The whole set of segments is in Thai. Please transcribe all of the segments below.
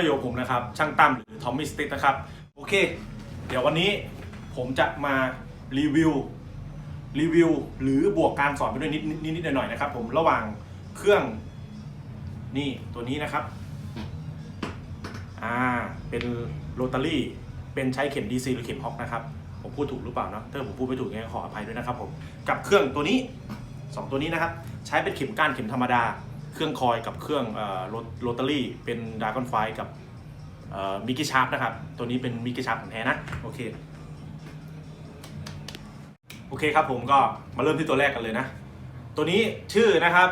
ดีครับผมาอยู่กับผมนะครับ ช่างตั้มหรือทอมมี่สติ๊กนะครับ โอเค เดี๋ยววันนี้ผมจะมารีวิวรีวิวหรือบวกการสอนไปด้วยนิดนิดนิดหน่อยๆนะครับ ผมระหว่างเครื่องนี่ตัวนี้นะครับอ่าเป็นโรตารี่เป็นใช้เข็ม DC หรือเข็มฮอกนะครับ ผมพูดถูกหรือเปล่าเนาะถ้าผมพูดไม่ถูกยังไงขออภัยด้วยนะครับผมกับเครื่องตัวนี้ 2 ตัวนี้นะครับ ใช้เป็นเข็มก้านเข็มธรรมดา เครื่องคอยกับเครื่องโรตารี่เป็นดากอนไฟกับมิกกี้ชาร์ปนะครับ ตัวนี้เป็นมิกกี้ชาร์ปของแท้นะ โอเค โอเคครับผมก็มาเริ่มที่ตัวแรกกันเลยนะ ตัวนี้ชื่อนะครับ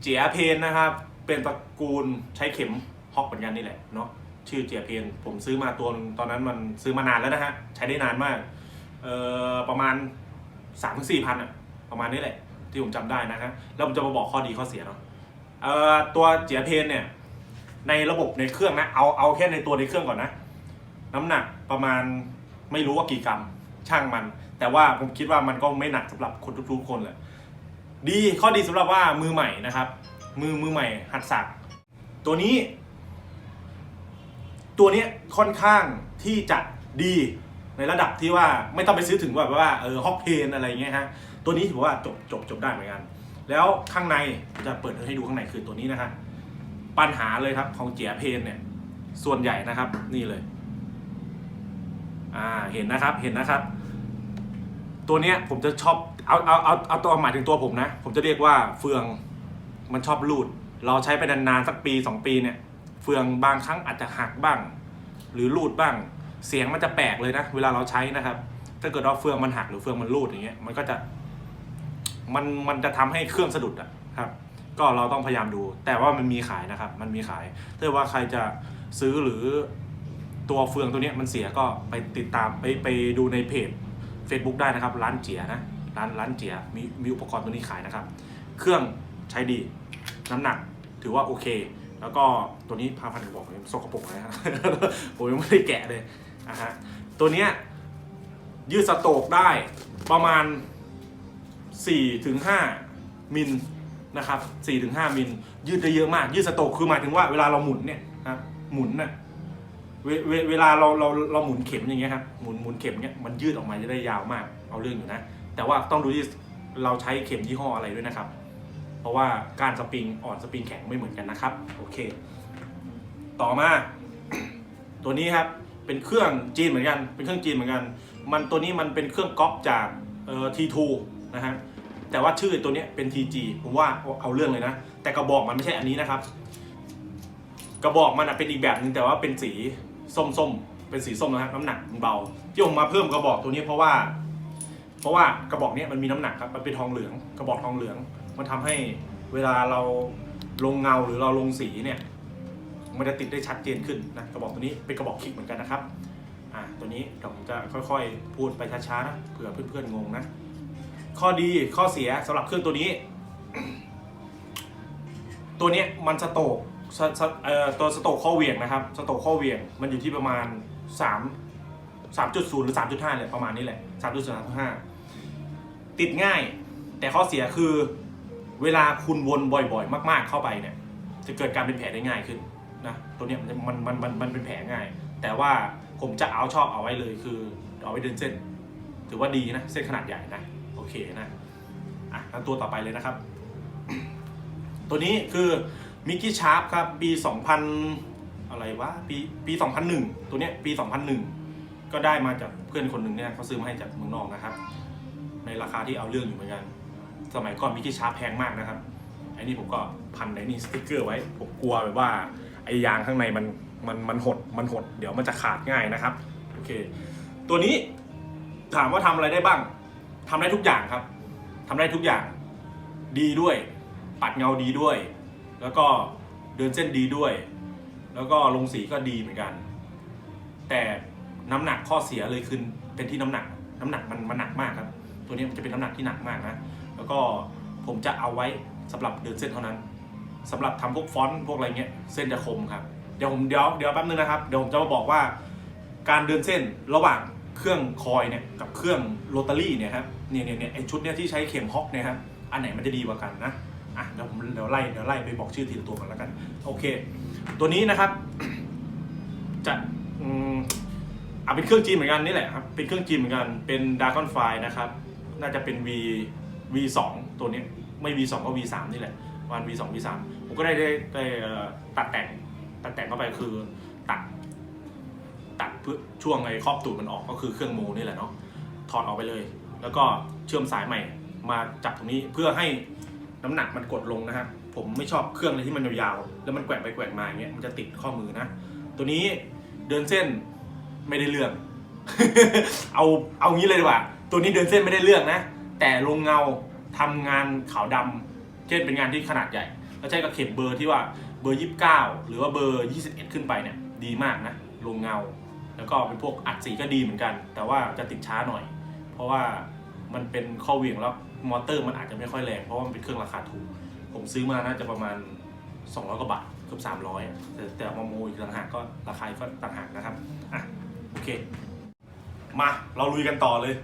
เจียเพนนะครับ เป็นตระกูลใช้เข็มฮอกเหมือนกันนี่แหละเนาะชื่อเจียเพนผมซื้อมาตัวตอนนั้นมันซื้อมานานแล้วนะฮะ ใช้ได้นานมากเอ่อประมาณ3ามถึงสี่พันอะประมาณนี้แหละ ที่ผมจำได้นะฮะแล้วผมจะมาบอกข้อดีข้อเสียเนาะ เอ่อตัวเจียเพนเนี่ยในระบบในเครื่องนะเอาเอาแค่ในตัวในเครื่องก่อนนะ น้ำหนักประมาณไม่รู้ว่ากี่กรัมช่างมัน แต่ว่าผมคิดว่ามันก็ไม่หนักสำหรับคนทุกๆคนแหละดีข้อดีสำหรับว่ามือใหม่นะครับ มือมือใหม่ หัดสัก ตัวนี้ ตัวนี้ค่อนข้างที่จะดีในระดับที่ว่าไม่ต้องไปซื้อถึงแบบว่าเออฮอกเพนอะไรเงี้ยฮะตัวนี้ถือว่าจบจบจบได้เหมือนกัน แล้วข้างในจะเปิดให้ดูข้างในคือตัวนี้นะฮะปัญหาเลยครับของเจียเพนเนี่ย ส่วนใหญ่นะครับนี่เลย อ่าเห็นนะครับเห็นนะครับ ตัวเนี้ยผมจะชอบเอาเอาเอาเอาตัวหมายถึงตัวผมนะ ผมจะเรียกว่าเฟืองมันชอบรูด เราใช้ไปนานๆสักปี 2 ปีเนี่ย เฟืองบางครั้งอาจจะหักบ้าง หรือรูดบ้าง เสียงมันจะแปลกเลยนะ เวลาเราใช้นะครับ ถ้าเกิดว่าเฟืองมันหักหรือเฟืองมันรูดอย่างเงี้ยมันก็จะ มันมันจะทำให้เครื่องสะดุดอะครับก็เราต้องพยายามดู แต่ว่ามันมีขายนะครับ มันมีขายถ้าว่าใครจะซื้อหรือตัวเฟืองตัวนี้มันเสียก็ไปติดตามไปไปดูในเพจ Facebook ได้นะครับ ร้านเจียนะร้านร้านเจียมีมีอุปกรณ์ตัวนี้ขายนะครับ เครื่องใช้ดีน้ำหนักถือว่าโอเค แล้วก็ตัวนี้พาพันธุ์บอกเลยสกปรกเลยครับผมยังไม่ได้แกะเลยอะฮะตัวเนี้ยยืดสโตกได้ประมาณ 4ถึง5มิลนะครับ4ถึง5มิลยืดได้เยอะมาก ยืดสโตกคือหมายถึงว่าเวลาเราหมุนเนี่ยนะหมุนน่ะเวเวเวลาเราเราเราหมุนเข็มอย่างเงี้ยครับหมุนหมุนเข็มเนี้ยมันยืดออกมาจะได้ยาวมาก เอาเรื่องอยู่นะ แต่ว่าต้องดูที่เราใช้เข็มยี่ห้ออะไรด้วยนะครับ เพราะว่าการสปริงอ่อนสปริงแข็งไม่เหมือนกันนะครับ โอเค ต่อมา ตัวนี้ครับเป็นเครื่องจีนเหมือนกัน เป็นเครื่องจีนเหมือนกัน มันตัวนี้มันเป็นเครื่องก๊อปจากเอ่อ T2 นะฮะแต่ว่าชื่อตัวนี้เป็น TG ผมว่าเอาเรื่องเลยนะ แต่กระบอกมันไม่ใช่อันนี้นะครับ กระบอกมันเป็นอีกแบบหนึ่งแต่ว่าเป็นสีส้มๆ เป็นสีส้มนะครับน้ำหนักมันเบา ที่ผมมาเพิ่มกระบอกตัวนี้เพราะว่า เพราะว่ากระบอกนี้มันมีน้ำหนักครับมันเป็นทองเหลือง กระบอกทองเหลือง มันทำให้เวลาเราลงเงาหรือเราลงสีเนี่ย มันจะติดได้ชัดเจนขึ้นนะกระบอกตัวนี้เป็นกระบอกคลิกเหมือนกันนะครับอ่าตัวนี้เดี๋ยวผมจะค่อยๆ พูดไปช้าๆนะเผื่อเพื่อนๆงงนะ ข้อดีข้อเสียสำหรับเครื่องตัวนี้ ตัวนี้มันสโตกเอ่อตัวสโตกข้อเหวี่ยงนะครับ สโตกข้อเหวี่ยงมันอยู่ที่ประมาณ 3 3.0 หรือ 3.5เลยประมาณนี้แหละ3.0 3.5 ติดง่าย แต่ข้อเสียคือเวลาคุณวนบ่อยๆ มาก ๆ เข้าไปเนี่ย จะเกิดการเป็นแผลได้ง่ายขึ้นนะตัวเนี้ยมันมันมันมันเป็นแผลง่าย แต่ว่าผมจะเอาชอบเอาไว้เลยคือเอาไว้เดินเส้น ถือว่าดีนะ เส้นขนาดใหญ่นะ เคนะอะแล้วตัวต่อไปเลยนะครับ ตัวนี้คือมิกกี้ชาร์ปครับ ปี 2000 อะไรวะ ปี ปี 2001 ตัวเนี้ย ปี 2001 ก็ได้มาจากเพื่อนคนหนึ่งเนี่ยเขาซื้อมาให้จากเมืองนอกนะครับ ในราคาที่เอาเรื่องอยู่เหมือนกัน สมัยก่อนมิกกี้ชาร์ปแพงมากนะครับไอ้นี่ผมก็พันในนี่สติ๊กเกอร์ไว้ ผมกลัวแบบว่าไอ้ยางข้างในมัน มัน มันหด มันหด เดี๋ยวมันจะขาดง่ายนะครับ โอเค ตัวนี้ถามว่าทำอะไรได้บ้าง ทำได้ทุกอย่างครับทำได้ทุกอย่าง ดีด้วย ปัดเงาดีด้วย แล้วก็เดินเส้นดีด้วย แล้วก็ลงสีก็ดีเหมือนกัน แต่น้ำหนักข้อเสียเลยคือเป็นที่น้ำหนัก น้ำหนักมันมันหนักมากครับ ตัวนี้มันจะเป็นน้ำหนักที่หนักมากนะ แล้วก็ผมจะเอาไว้สำหรับเดินเส้นเท่านั้นสำหรับทำพวกฟอนต์พวกอะไรเงี้ยเส้นจะคมครับ เดี๋ยวผมเดี๋ยวเดี๋ยวแป๊บนึงนะครับ เดี๋ยวผมจะมาบอกว่า การเดินเส้นระหว่าง เครื่องคอยเนี่ยกับเครื่องโรตารี่เนี่ยครับเนี่ยเนี่ยเนี่ยไอชุดเนี่ยที่ใช้เข็มฮอกเนี่ยครับอันไหนมันจะดีกว่ากันนะอะเดี๋ยวผมเดี๋ยวไล่เดี๋ยวไล่ไปบอกชื่อทีละตัวก่อนแล้วกันโอเค ตัวนี้นะครับจะอืมอะเป็นเครื่องจีนเหมือนกันนี่แหละครับเป็นเครื่องจีนเหมือนกันเป็นดากอนไฟนะครับน่าจะเป็น V V 2 ตัวนี้ไม่ V 2 ก็ V 3 นี่แหละวัน V 2 V 3 ผมก็ได้ได้ได้ตัดแต่งตัดแต่งเข้าไปคือตัด ช่วงไอ้ครอบตูดมันออกก็คือเครื่องโมนี่แหละเนาะถอดออกไปเลย แล้วก็เชื่อมสายใหม่มาจับตรงนี้เพื่อให้น้ำหนักมันกดลงนะฮะผมไม่ชอบเครื่องอะไรที่มันยาวๆแล้วมันแกว่งไปแกว่งมาอย่างเงี้ยมันจะติดข้อมือนะ ตัวนี้เดินเส้นไม่ได้เรื่อง เอาเอางี้เลยดีกว่าตัวนี้เดินเส้นไม่ได้เรื่องนะ แต่ลงเงาทำงานขาวดำเช่นเป็นงานที่ขนาดใหญ่ แล้วใช้กับเข็มเบอร์ที่ว่าเบอร์ 29 หรือว่าเบอร์ 21 ขึ้นไปเนี่ยดีมากนะลงเงา แล้วก็เป็นพวกอัดสีก็ดีเหมือนกัน แต่ว่าจะติดช้าหน่อย เพราะว่ามันเป็นข้อเหวี่ยงแล้วมอเตอร์มันอาจจะไม่ค่อยแรงเพราะว่ามันเป็นเครื่องราคาถูก ผมซื้อมาน่าจะประมาณ 200กว่าบาทเกือบ300อะแต่แต่อามาโมอีกต่างหากก็ราคาก็ต่างหากนะครับอะโอเค มาเราลุยกันต่อเลย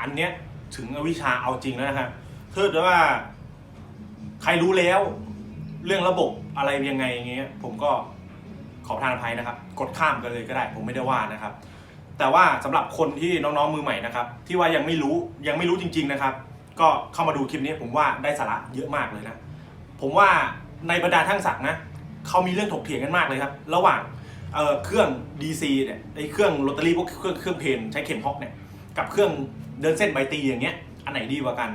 อันเนี้ยถึงวิชาเอาจริงแล้วนะครับเทิดว่าใครรู้แล้ว เรื่องระบบอะไรยังไงอย่างเงี้ยผมก็ ขอประทานอภัยนะครับ กดข้ามกันเลยก็ได้ ผมไม่ได้ว่านะครับ แต่ว่าสำหรับคนที่น้องๆมือใหม่นะครับ ที่ว่ายังไม่รู้ยังไม่รู้จริง ๆนะครับ ก็เข้ามาดูคลิปนี้ผมว่าได้สาระเยอะมากเลยนะ ผมว่าในบรรดาทั้งศักดิ์นะเขามีเรื่องถกเถียงกันมากเลยครับ ระหว่างเเครื่อง DC เนี่ยไอ้เครื่องลอตเตอรี่พวกเครื่องเครื่องเพนใช้เข็มฮอกเนี่ยกับเครื่องเดินเส้นใบตีอย่างเงี้ย อันไหนดีกว่ากัน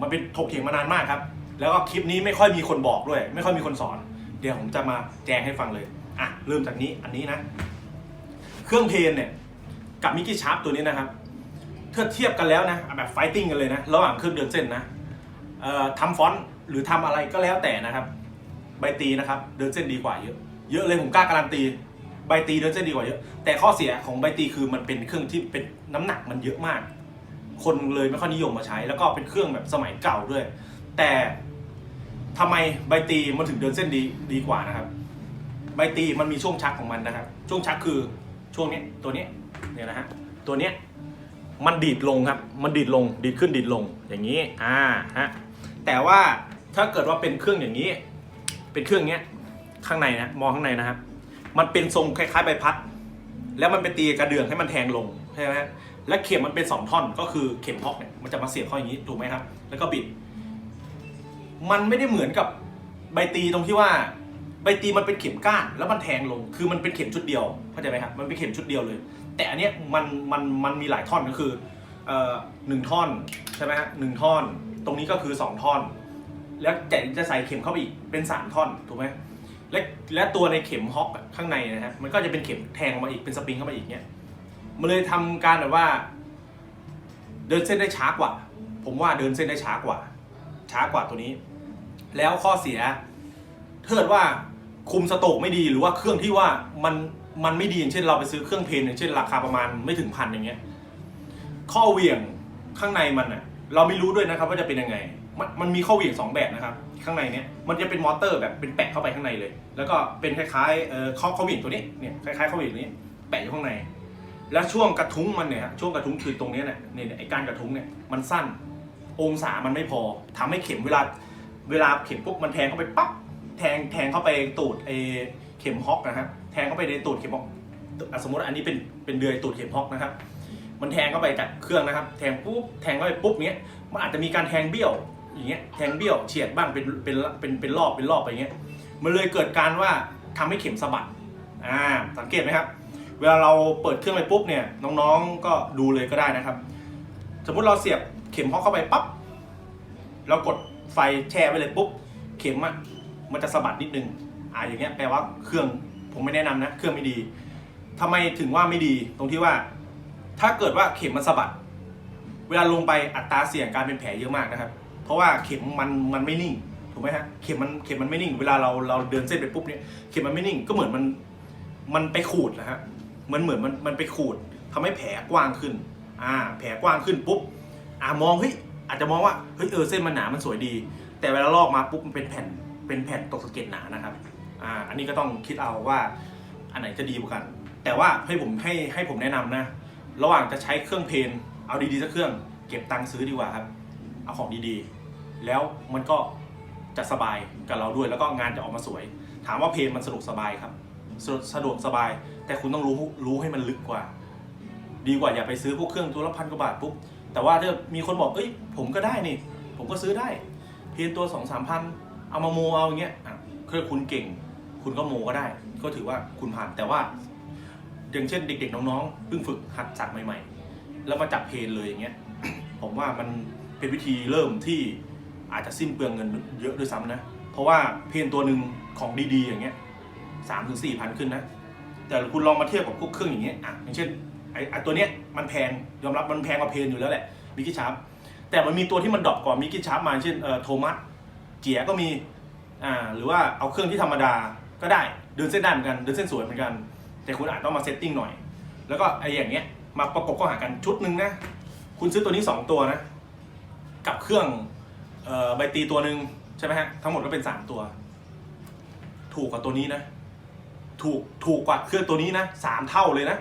มันเป็นถกเถียงมานานมากครับ แล้วก็คลิปนี้ไม่ค่อยมีคนบอกด้วย ไม่ค่อยมีคนสอน เดี๋ยวผมจะมาแจ้งให้ฟังเลย อะเริ่มจากนี้อันนี้นะ เครื่องเพนเนี่ย กับมิกกี้ชาร์ปตัวนี้นะครับเทียบเทียบกันแล้วนะแบบไฟติ้งกันเลยนะ ระหว่างเครื่องเดินเส้นนะทำฟอนต์หรือทำอะไรก็แล้วแต่นะครับ ใบตีนะครับ เดินเส้นดีกว่าเยอะ เยอะเลยผมกล้าการันตี ใบตีเดินเส้นดีกว่าเยอะ แต่ข้อเสียของใบตีคือมันเป็นเครื่องที่เป็นน้ำหนักมันเยอะมาก คนเลยไม่ค่อยนิยมมาใช้ แล้วก็เป็นเครื่องแบบสมัยเก่าด้วย แต่ทำไมใบตีมันถึงเดินเส้นดีดีกว่านะครับ ใบตีมันมีช่วงชักของมันนะครับ ช่วงชักคือช่วงนี้ตัวนี้เนี่ยนะฮะตัวเนี้ยมันดีดลงครับ มันดีดลงดีดขึ้นดีดลงอย่างนี้อ่าฮะแต่ว่าถ้าเกิดว่าเป็นเครื่องอย่างนี้ เป็นเครื่องเนี้ยข้างในนะมองข้างในนะครับ มันเป็นทรงคล้ายๆใบพัด แล้วมันเป็นตีกระเดื่องให้มันแทงลงใช่ไหมฮะและเข็มมันเป็นสองท่อนก็คือเข็มฮอกเนี่ยมันจะมาเสียบเข้าอย่างนี้ถูกไหมครับ แล้วก็บิด มันไม่ได้เหมือนกับใบตีตรงที่ว่า ใบตีมันเป็นเข็มก้านแล้วมันแทงลง คือมันเป็นเข็มชุดเดียวเข้าใจไหมครับมันเป็นเข็มชุดเดียวเลย แต่อันเนี้ยมันมันมันมีหลายท่อนก็คือเอ่อหนึ่งท่อนใช่ไหมฮะหนึ่งท่อน ตรงนี้ก็คือสองท่อน แล้วแต่จะใส่เข็มเข้าไปอีกเป็นสามท่อนถูกไหมและและตัวในเข็มฮอกข้างในนะฮะมันก็จะเป็นเข็มแทงออกมาอีกเป็นสปริงเข้ามาอีกเนี้ยมันเลยทำการแบบว่า เดินเส้นได้ช้ากว่า ผมว่าเดินเส้นได้ช้ากว่า ช้ากว่าตัวนี้ แล้วข้อเสียเกิดว่า คุมสโตรกไม่ดีหรือว่าเครื่องที่ว่ามันมันไม่ดีอย่างเช่นเราไปซื้อเครื่องเพนอย่างเช่น ราคาประมาณไม่ถึงพันอย่างเงี้ยข้อเหวี่ยงข้างในมันอะเราไม่รู้ด้วยนะครับว่าจะเป็นยังไง มันมันมีข้อเหวี่ยงสองแบบนะครับ ข้างในเนี้ยมันจะเป็นมอเตอร์แบบเป็นแปะเข้าไปข้างในเลย แล้วก็เป็นคล้ายๆเอ่อข้อข้อเหวี่ยงตัวนี้เนี่ยคล้ายๆข้อเหวี่ยงนี้แปะอยู่ข้างใน แล้วช่วงกระทุ้งมันเนี่ยฮะช่วงกระทุ้งคือตรงเนี้ยเนี่ยเนี่ยไอ้การกระทุ้งเนี่ยมันสั้น องศามันไม่พอทำให้เข็มเวลาเวลาเข็มปุ๊บมันแทงเข้าไปปั๊บ แทงแทงเข้าไปตูดไอเข็มฮอกนะฮะแทงเข้าไปในตูดเข็มฮอกสมมติอันนี้เป็นเป็นเดือยตูดเข็มฮอกนะครับ มันแทงเข้าไปจากเครื่องนะครับ แทงปุ๊บแทงเข้าไปปุ๊บเนี้ยมันอาจจะมีการแทงเบี้ยวอย่างเงี้ยแทงเบี้ยวเฉียดบ้างเป็นเป็นเป็นเป็นรอบเป็นรอบไปเงี้ยมันเลยเกิดการว่าทำให้เข็มสะบัดอ่าสังเกตไหมครับ เวลาเราเปิดเครื่องไปปุ๊บเนี่ยน้องๆก็ดูเลยก็ได้นะครับ สมมุติเราเสียบเข็มฮอกเข้าไปปั๊บเรากดไฟแช่ไปเลยปุ๊บ เข็มอะ มันจะสะบัดนิดนึงอ่าอย่างเงี้ยแปลว่าเครื่องผมไม่แนะนำนะเครื่องไม่ดีทำไมถึงว่าไม่ดีตรงที่ว่า ถ้าเกิดว่าเข็มมันสะบัด เวลาลงไปอัตราเสี่ยงการเป็นแผลเยอะมากนะครับ เพราะว่าเข็มมันมันไม่นิ่งถูกไหมฮะเข็มมันเข็มมันไม่นิ่ง เวลาเราเราเดินเส้นไปปุ๊บเนี่ยเข็มมันไม่นิ่งก็เหมือนมันมันไปขูดนะฮะมันเหมือนมันมันไปขูดทำให้แผลกว้างขึ้นอ่าแผลกว้างขึ้นปุ๊บอ่ามองเฮ้ยอาจจะมองว่าเฮ้ยเออเส้นมันหนามันสวยดี แต่เวลาลอกมาปุ๊บมันเป็นแผ่น เป็นแผ่นตกสะเก็ดหนานะครับอ่าอันนี้ก็ต้องคิดเอาว่าอันไหนจะดีกว่ากัน แต่ว่าให้ผมให้ให้ผมแนะนำนะ ระหว่างจะใช้เครื่องเพนเอาดีๆสักเครื่อง เก็บตังค์ซื้อดีกว่าครับ เอาของดีๆ แล้วมันก็จะสบายกับเราด้วยแล้วก็งานจะออกมาสวย ถามว่าเพนมันสนุกสบายครับสะสะดวกสบาย แต่คุณต้องรู้รู้ให้มันลึกกว่า ดีกว่าอย่าไปซื้อพวกเครื่องตัวละพันกว่าบาทปุ๊บแต่ว่าถ้ามีคนบอกเอ้ยผมก็ได้นี่ ผมก็ซื้อได้ เพียงตัวสองสามพัน เอามาโมเอาอย่างเงี้ยคือคุณเก่ง คุณก็โมก็ได้ ก็ถือว่าคุณผ่านแต่ว่า อย่างเช่นเด็กๆน้องๆเพิ่งฝึกหัดสักใหม่ ๆ แล้วมาจับเพลนเลยอย่างเงี้ยผมว่ามันเป็นวิธีเริ่มที่อาจจะสิ้นเปลืองเงินเยอะด้วยซ้ำนะ เพราะว่าเพนตัวหนึ่งของดีๆ อย่างเงี้ยสามถึงสี่พันขึ้นนะ แต่คุณลองมาเทียบกับพวกเครื่องอย่างเงี้ยอะอย่างเช่นไอ้ตัวเนี้ยมันแพงยอมรับมันแพงกว่าเพนอยู่แล้วแหละมิกกี้ชาร์ปแต่มันมีตัวที่มันดรอปก่อนมิกกี้ชาร์ปมาเช่นเอ่อโทมัส เจียก็มีอ่าหรือว่าเอาเครื่องที่ธรรมดาก็ได้เดินเส้นได้เหมือนกันเดินเส้นสวยเหมือนกัน แต่คุณอาจต้องมาเซตติ้งหน่อย แล้วก็ไอ้อย่างเงี้ยมาประกบเข้าหากันชุดหนึ่งนะคุณซื้อตัวนี้ 2 ตัวนะกับเครื่องเอ่อใบตีตัวหนึ่งใช่ไหมฮะทั้งหมดก็เป็น 3 ตัว ถูกกว่าตัวนี้นะ ถูกถูกกว่าเครื่องตัวนี้นะสามเท่าเลยนะ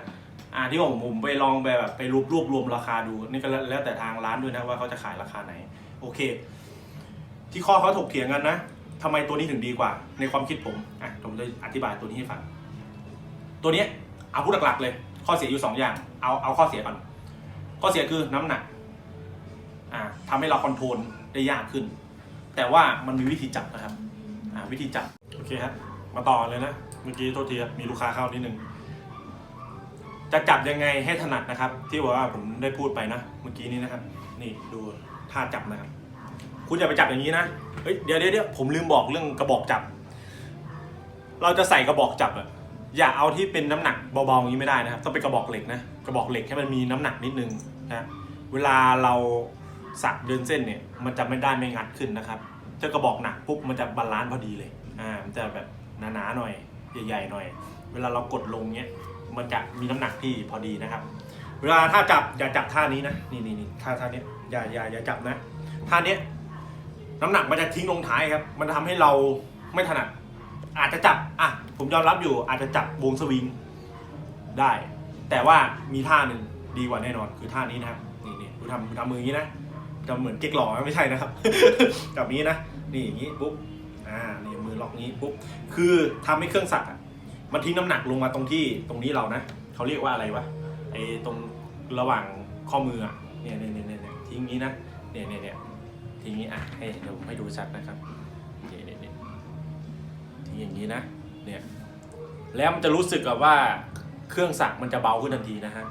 อ่าที่ผมผมไปลองไปแบบไปรวบรวบรวมราคาดูนี่ก็แล้วแต่ทางร้านด้วยนะว่าเขาจะขายราคาไหน โอเค ที่ข้อเขาถกเถียงกันนะทำไมตัวนี้ถึงดีกว่า ในความคิดผมอะผมจะอธิบายตัวนี้ให้ฟัง ตัวนี้เอาพูดหลักๆเลย ข้อเสียอยู่สองอย่าง เอาเอาข้อเสียก่อน ข้อเสียคือน้ำหนักอ่าทำให้เราคอนโทรลได้ยากขึ้น แต่ว่ามันมีวิธีจับนะครับอ่าวิธีจับ โอเคครับมาต่อเลยนะ เมื่อกี้โทษทีมีลูกค้าเข้านิดนึงจะจับยังไงให้ถนัดนะครับ ที่ว่าผมได้พูดไปนะ เมื่อกี้นี้นะครับ นี่ดูท่าจับนะครับ คุณอย่าไปจับอย่างนี้นะเฮ้ยเดี๋ยวเดี๋ยวเดี๋ยผมลืมบอกเรื่องกระบอกจับ เราจะใส่กระบอกจับอะอย่าเอาที่เป็นน้ำหนักเบาๆอย่างนี้ไม่ได้นะครับต้องเป็นกระบอกเหล็กนะกระบอกเหล็กให้มันมีน้ำหนักนิดนึงนะเวลาเราสักเดินเส้นเนี่ยมันจะไม่ได้ไม่งัดขึ้นนะครับถ้ากระบอกหนักปุ๊บมันจะบาลานซ์พอดีเลยอ่ามันจะแบบหนาๆหน่อยใหญ่ๆหน่อย เวลาเรากดลงเนี้ยมันจะมีน้ำหนักที่พอดีนะครับ เวลาถ้าจับอย่าจับท่านี้นะนี่นี่นี่ท่าท่านี้อย่าอย่าอย่าจับนะท่านี้ น้ำหนักมันจะทิ้งลงท้ายครับ มันทำให้เราไม่ถนัด อาจจะจับอะผมยอมรับอยู่อาจจะจับวงสวิงได้ แต่ว่ามีท่าหนึ่งดีกว่าแน่นอนคือท่านี้นะครับนี่นี่ดูทำดูทำมืออย่างนี้นะทำเหมือนเก๊กหล่อไม่ใช่นะครับจับนี้นะนี่อย่างนี้ปุ๊บอ่านี่มือล็อกนี้ปุ๊บคือทำให้เครื่องสักอะมันทิ้งน้ำหนักลงมาตรงที่ตรงนี้เรานะเขาเรียกว่าอะไรวะไอ้ตรงระหว่างข้อมืออะเนี่ยเนี่ยเนี่ยเนี่ยทิ้งนี้นะเนี่ยเนี่ยเนี่ย ทิ้งนี้อะให้เดี๋ยวผมให้ดูชัดนะครับเนี่ยเนี่ยเนี่ยทิ้งอย่างนี้นะเนี่ยแล้วมันจะรู้สึกกับว่าเครื่องสักมันจะเบาขึ้นทันทีนะฮะ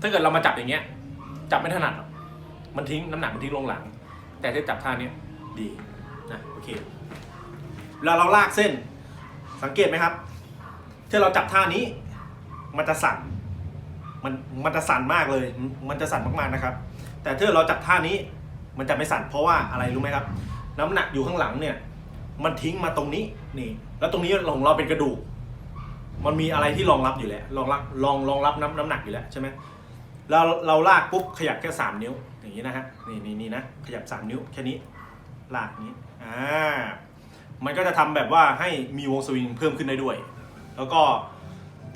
ถ้าเกิดเรามาจับอย่างเงี้ย จับไม่ถนัดมันทิ้งน้ำหนักมันทิ้งลงหลัง แต่ถ้าจับท่าเนี้ยดีนะโอเคเวลาเราลากเส้นสังเกตไหมครับถ้าเราจับท่านี้ มันจะสั่นมันมันจะสั่นมากเลย มันจะสั่นมากๆนะครับ แต่ถ้าเราจับท่านี้ มันจะไม่สั่นเพราะว่าอะไรรู้ไหมครับ น้ำหนักอยู่ข้างหลังเนี่ย มันทิ้งมาตรงนี้นี่ แล้วตรงนี้ของเราเป็นกระดูก มันมีอะไรที่รองรับอยู่แล้วรองรับรองรองรับน้ำน้ำหนักอยู่แล้วใช่ไหมเราเราลากปุ๊บขยับแค่สามนิ้วอย่างนี้นะฮะนี่นี่นี่นะขยับสามนิ้วแค่นี้ลากนี้อ่ามันก็จะทำแบบว่าให้มีวงสวิงเพิ่มขึ้นได้ด้วย แล้วก็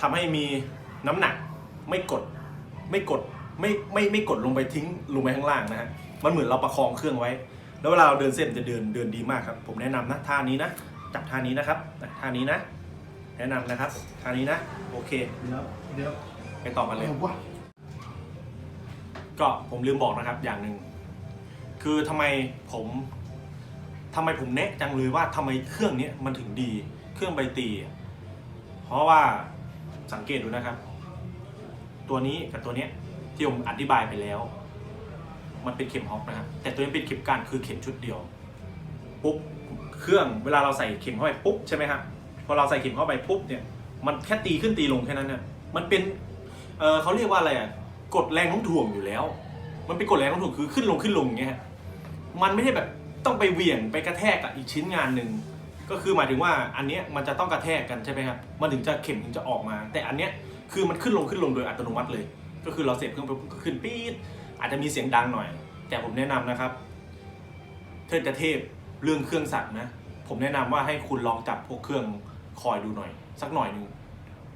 ทำให้มีน้ำหนักไม่กดไม่กดไม่ไม่ไม่กดลงไปทิ้งลงไปข้างล่างนะฮะ มันเหมือนเราประคองเครื่องไว้ แล้วเวลาเราเดินเส้นจะเดินเดินดีมากครับ ผมแนะนำนะท่านี้นะ จับท่านี้นะครับท่านี้นะ แนะนำนะครับท่านี้นะ โอเคเดี๋ยวเดี๋ยวไปต่อกันเลยเอาวะก็ผมลืมบอกนะครับอย่างหนึ่งคือทำไมผมทำไมผมแนะจังเลยว่าทำไมเครื่องเนี้ยมันถึงดี เครื่องใบตีอะเพราะว่าสังเกตดูนะครับ ตัวนี้กับตัวเนี้ยที่ผมอธิบายไปแล้ว มันเป็นเข็มฮอกนะครับแต่ตัวนี้เป็นเข็มกานคือเข็มชุดเดียวปุ๊บเครื่องเวลาเราใส่เข็มเข้าไปปุ๊บใช่ไหมครับพอเราใส่เข็มเข้าไปปุ๊บเนี่ยมันแค่ตีขึ้นตีลงแค่นั้นเนี่ยมันเป็นเออเขาเรียกว่าอะไรอะกดแรงโน้มถ่วงอยู่แล้ว มันเป็นกดแรงโน้มถ่วงคือขึ้นลงขึ้นลงอย่างเงี้ยมันไม่ได้แบบต้องไปเหวี่ยงไปกระแทกกับอีกชิ้นงานหนึ่งก็คือหมายถึงว่าอันเนี้ยมันจะต้องกระแทกกันใช่ไหมครับมันถึงจะเข็มถึงจะออกมา แต่อันเนี้ยคือมันขึ้นลงขึ้นลงโดยอัตโนมัติเลย ก็คือเราเสียบเครื่องไปปุ๊บก็ขึ้นปี๊ด อาจจะมีเสียงดังหน่อย แต่ผมแนะนำนะครับเธอจะเทพเรื่องเครื่องสักนะ ผมแนะนำว่าให้คุณลองจับพวกเครื่องคอยดูหน่อย สักหน่อยหนึ่ง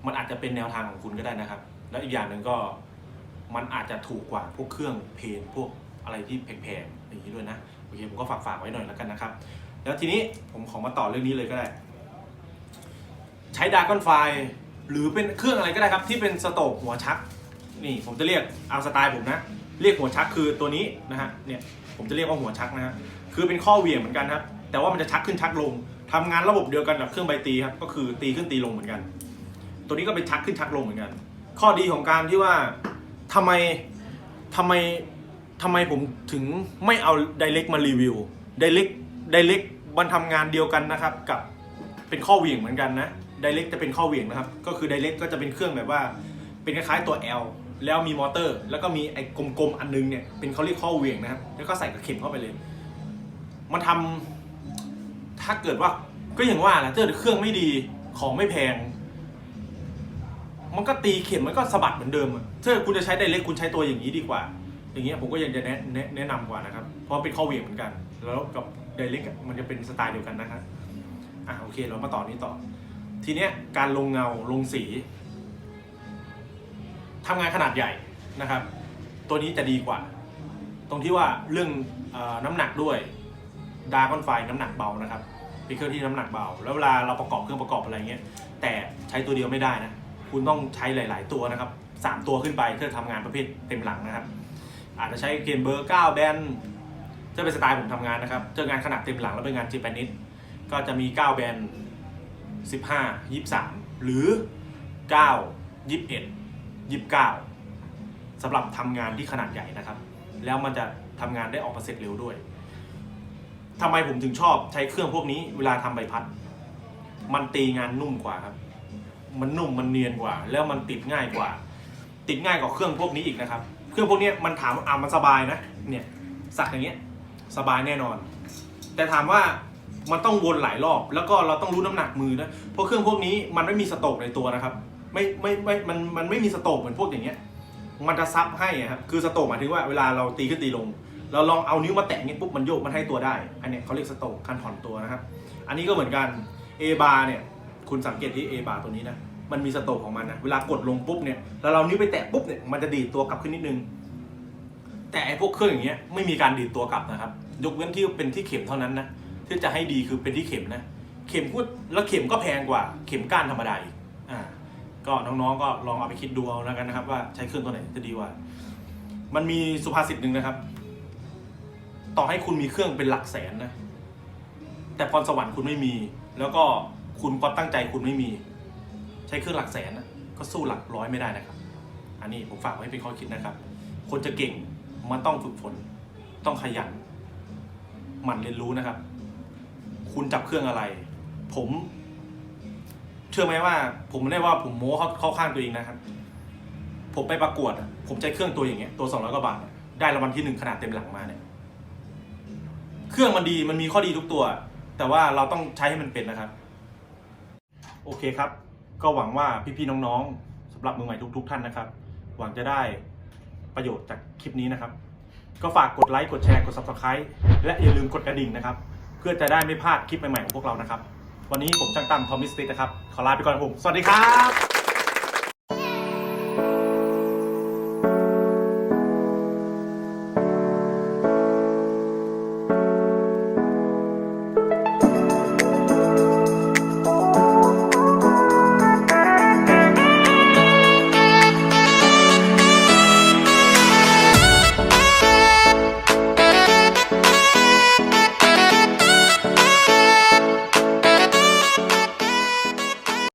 มันอาจจะเป็นแนวทางของคุณก็ได้นะครับ แล้วอีกอย่างหนึ่งก็มันอาจจะถูกกว่าพวกเครื่องเพนพวกอะไรที่แพงๆอย่างนี้ด้วยนะโอเคผมก็ฝากฝากไว้หน่อยแล้วกันนะครับ แล้วทีนี้ผมขอมาต่อเรื่องนี้เลยก็ได้ ใช้ดากอนไฟหรือเป็นเครื่องอะไรก็ได้ครับ ที่เป็นสโตรกหัวชัก นี่ผมจะเรียกเอาสไตล์ผมนะ เรียกหัวชักคือตัวนี้นะฮะเนี่ยผมจะเรียกว่าหัวชักนะฮะคือเป็นข้อเหวี่ยงเหมือนกันครับ แต่ว่ามันจะชักขึ้นชักลงทำงานระบบเดียวกันกับเครื่องใบตีครับก็คือตีขึ้นตีลงเหมือนกัน ตัวนี้ก็เป็นชักขึ้นชักลงเหมือนกัน ข้อดีของการที่ว่าทำไมทำไมทำไมผมถึงไม่เอา Direct มารีวิว Direct Direct มันทำงานเดียวกันนะครับ กับเป็นข้อเหวี่ยงเหมือนกันนะ Direct จะเป็นข้อเหวี่ยงนะครับ ก็คือ Direct ก็จะเป็นเครื่องแบบว่า เป็นคล้ายๆตัว L แล้วมีมอเตอร์ แล้วก็มีไอ้กลมๆอันนึงเนี่ยเป็นเขาเรียกข้อเวียงนะครับแล้วก็ใส่กับเข็มเข้าไปเลย มันทำถ้าเกิดว่าก็อย่างว่าแหละถ้าเกิดเครื่องไม่ดีของไม่แพง มันก็ตีเข็มมันก็สะบัดเหมือนเดิมถ้าคุณจะใช้ไดเล็กคุณใช้ตัวอย่างนี้ดีกว่า อย่างเงี้ยผมก็ยังจะแนะแนะแนะนำกว่านะครับ เพราะเป็นข้อเวียงเหมือนกัน แล้วกับไดเล็กมันจะเป็นสไตล์เดียวกันนะครับอะโอเคเรามาต่อนี้ต่อ ทีเนี้ยการลงเงาลงสี ทำงานขนาดใหญ่นะครับ ตัวนี้จะดีกว่า ตรงที่ว่าเรื่องอน้ำหนักด้วยดาร์กอนไฟน้ำหนักเบานะครับเป็นเครื่องที่น้ำหนักเบา แล้วเวลาเราประกอบเครื่องประกอบอะไรเงี้ยแต่ใช้ตัวเดียวไม่ได้นะ คุณต้องใช้หลาย ๆ ตัวนะครับสามตัวขึ้นไปเพื่อทำงานประเภทเต็มหลังนะครับ อาจจะใช้เกมเบอร์ 9 แบนจะเป็นสไตล์ผมทำงานนะครับเจองานขนาดเต็มหลังแล้วเป็นงานจีแปนิสก็จะมี 9 แบน15 23 หรือ 9 21 29สำหรับทำงานที่ขนาดใหญ่นะครับ แล้วมันจะทำงานได้ออกมาเสร็จเร็วด้วยทำไมผมถึงชอบใช้เครื่องพวกนี้เวลาทำใบพัด มันตีงานนุ่มกว่าครับ มันนุ่มมันเนียนกว่า แล้วมันติดง่ายกว่า ติดง่ายกว่าเครื่องพวกนี้อีกนะครับ เครื่องพวกนี้มันถามอ่ามันสบายนะ เนี่ยสักอย่างเงี้ยสบายแน่นอน แต่ถามว่ามันต้องวนหลายรอบ แล้วก็เราต้องรู้น้ำหนักมือนะเพราะเครื่องพวกนี้มันไม่มีสโตรกในตัวนะครับ ไม่ไม่ไม่มันมันไม่มีสโตรกเหมือนพวกอย่างเงี้ย มันจะซับให้อะครับคือสโตรกหมายถึงว่าเวลาเราตีขึ้นตีลง เราลองเอานิ้วมาแตะเงี้ยปุ๊บมันโยกมันให้ตัวได้ อันเนี้ยเขาเรียกสโตรกการผ่อนตัวนะครับ อันนี้ก็เหมือนกัน A bar เนี่ย คุณสังเกตที่ A bar ตัวนี้นะมันมีสโตรกของมันนะเวลากดลงปุ๊บเนี่ยแล้วเรานิ้วไปแตะปุ๊บเนี่ยมันจะดีดตัวกลับขึ้นนิดนึง แต่ไอ้พวกเครื่องอย่างเงี้ยไม่มีการดีดตัวกลับนะครับ ยกเว้นที่เป็นที่เข็มเท่านั้นนะที่จะให้ดีคือเป็นที่เข็มนะ เข็มพูดแล้วเข็มก็แพงกว่าเข็มก้านธรรมดาอีก ก็น้องๆก็ลองเอาไปคิดดูเอาแล้วกันนะครับ ว่าใช้เครื่องตัวไหนจะดีกว่า มันมีสุภาษิตหนึ่งนะครับ ต่อให้คุณมีเครื่องเป็นหลักแสนนะ แต่พรสวรรค์คุณไม่มี แล้วก็คุณความตั้งใจคุณไม่มี ใช้เครื่องหลักแสนนะก็สู้หลักร้อยไม่ได้นะครับ อันนี้ผมฝากไว้เป็นข้อคิดนะครับ คนจะเก่งมันต้องฝึกฝน ต้องขยันหมั่นเรียนรู้นะครับ คุณจับเครื่องอะไร ผม เชื่อไหมว่า ผมไม่ได้ว่าผมโม้เขาเข้าข้างตัวเองนะครับ ผมไปประกวดอะผมใช้เครื่องตัวอย่างเงี้ยตัวสองร้อยกว่าบาทได้รางวัลที่หนึ่งขนาดเต็มหลังมาเนี่ย เครื่องมันดีมันมีข้อดีทุกตัว แต่ว่าเราต้องใช้ให้มันเป็นนะครับ โอเคครับ ก็หวังว่าพี่ๆน้องๆสำหรับมือใหม่ทุก ๆ ท่านนะครับ หวังจะได้ประโยชน์จากคลิปนี้นะครับ ก็ฝากกดไลค์กดแชร์กด subscribe และอย่าลืมกดกระดิ่งนะครับ เพื่อจะได้ไม่พลาดคลิปใหม่ๆของพวกเรานะครับ วันนี้ผมช่างตั้มทอมมิสติกนะครับ ขอลาไปก่อนผม สวัสดีครับ